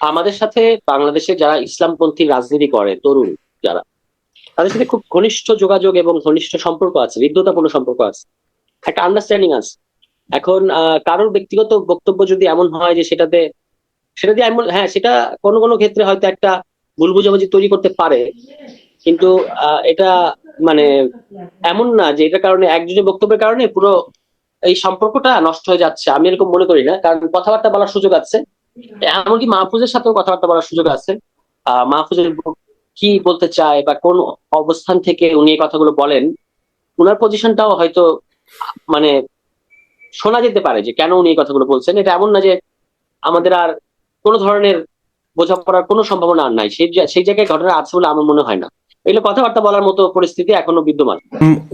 আমাদের সাথে বাংলাদেশে যারা ইসলামপন্থী রাজনীতি করে, তরুণ যারা, তাদের সাথে খুব ঘনিষ্ঠ যোগাযোগ এবং ঘনিষ্ঠ সম্পর্ক আছে হৃদ্যতাপূর্ণ সম্পর্ক আছে, একটা আন্ডারস্ট্যান্ডিং আছে। এখন কারোর ব্যক্তিগত বক্তব্য যদি এমন হয় যে সেটাতে, সেটা দিয়ে এমন হ্যাঁ সেটা কোনো কোনো ক্ষেত্রে হয়তো একটা ভুল বুঝাবুঝি তৈরি করতে পারে, কিন্তু এটা মানে এমন না যে এটার কারণে একজনের বক্তব্যের কারণে পুরো এই সম্পর্কটা নষ্ট হয়ে যাচ্ছে, আমি এরকম মনে করি না, কারণ কথাবার্তা বলার সুযোগ আছে। এমনকি মাহফুজের সাথেও কথাবার্তা বলার সুযোগ আছে। মাহফুজের কি বলতে চায় বা কোন অবস্থান থেকে উনি এই কথাগুলো বলেন, উনার পজিশনটাও হয়তো মানে শোনা যেতে পারে যে কেন উনি এই কথাগুলো বলছেন। এটা এমন না যে আমাদের আর কোনো ধরনের বোঝাপড়ার কোনো সম্ভাবনা আর নাই। সেই সেই জায়গায় ঘটনা আছে বলে আমার মনে হয় না। এগুলো কথাবার্তা বলার মতো পরিস্থিতি এখনও বিদ্যমান।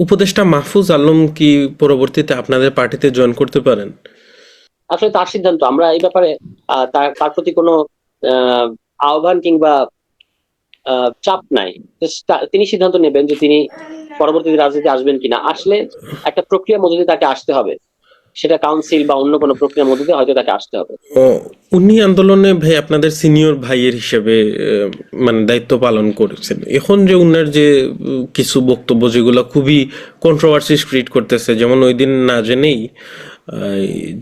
উপদেষ্টা মাহফুজ আলম কি পরবর্তীতে আপনাদের পার্টিতে জয়েন করতে পারেন? আসলে তার সিদ্ধান্ত আমরা এই ব্যাপারে তার তার প্রতি কোনো আহ, আহ্বান কিংবা চাপ নাই। তিনি সিদ্ধান্ত নেবেন যে তিনি পরবর্তীতে রাজনীতি আসবেন কিনা। আসলে একটা প্রক্রিয়ার মধ্যে দিয়ে তাকে আসতে হবে। সেটা কাউন্সিল বা অন্য কোনো প্রক্রিয়ার মধ্যে দিয়ে হয়তো তাকে আসতে হবে। উনি আন্দোলনে ভাই আপনাদের সিনিয়র ভাইয়ের হিসেবে মানে দায়িত্ব পালন করেছেন। এখন যে উনার যে কিছু বক্তব্য যেগুলো খুবই কন্ট্রোভার্সি ক্রিয়েট করতেছে যেমন ওই দিন না জেনেই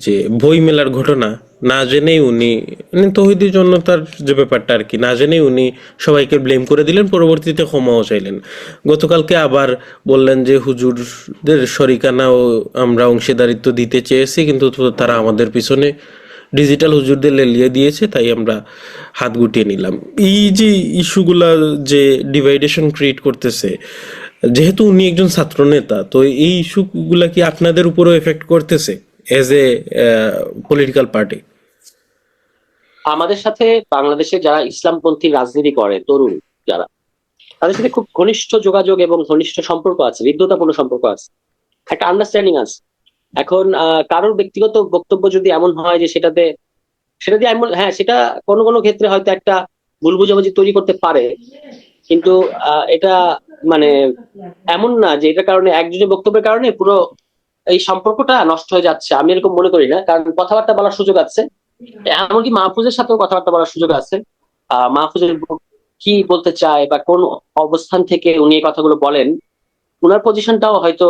যে বই মেলার ঘটনা, না জেনেই উনি মানে তহিদি জনতার যে ব্যাপারটা আর কি, না জেনেই উনি সবাইকে ব্লেম করে দিলেন, পরবর্তীতে ক্ষমাও চাইলেন। গতকালকে আবার বললেন যে, হুজুরদের শরিকানাও আমরা অংশীদারিত্ব দিতে চেয়েছি, কিন্তু তারা আমাদের পিছনে ডিজিটাল হুজুরদের লেলিয়ে দিয়েছে, তাই আমরা হাত গুটিয়ে নিলাম। এই যে ইস্যুগুলা যে ডিভাইডেশন ক্রিয়েট করতেছে, যেহেতু উনি একজন ছাত্র নেতা তো এই ইস্যুগুলা কি আপনাদের উপরও এফেক্ট করতেছে? এজ এ পলিটিক্যাল পার্টি আমাদের সাথে বাংলাদেশে যারা ইসলামপন্থী রাজনীতি করে, তরুণ যারা, তাদের সাথে খুব ঘনিষ্ঠ যোগাযোগ এবং ঘনিষ্ঠ সম্পর্ক আছে হৃদ্যতাপূর্ণ সম্পর্ক আছে, একটা আন্ডারস্ট্যান্ডিং আছে। এখন কারোর ব্যক্তিগত বক্তব্য যদি এমন হয় যে সেটাতে, সেটা দিয়ে এমন হ্যাঁ সেটা কোনো কোনো ক্ষেত্রে হয়তো একটা ভুল বুঝাবুঝি তৈরি করতে পারে, কিন্তু এটা মানে এমন না যে এটার কারণে, একজনের বক্তব্যের কারণে পুরো এই সম্পর্কটা নষ্ট হয়ে যাচ্ছে। আমি এরকম মনে করি না, কারণ কথাবার্তা বলার সুযোগ আছে। এমনকি মাহফুজের সাথেও কথাবার্তা বলার সুযোগ আছে। আহ মাহফুজের কি বলতে চায় বা কোন অবস্থান থেকে উনি এই কথাগুলো বলেন, উনার পজিশনটাও হয়তো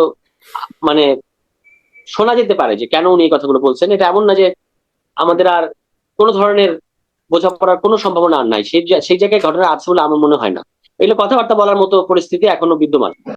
মানে শোনা যেতে পারে যে কেন উনি এই কথাগুলো বলছেন। এটা এমন না যে আমাদের আর কোনো ধরনের বোঝাপড়ার কোনো সম্ভাবনা আর নাই। সেই সেই জায়গায় ঘটনা আছে বলে আমার মনে হয় না। এগুলো কথাবার্তা বলার মতো পরিস্থিতি এখনও বিদ্যমান।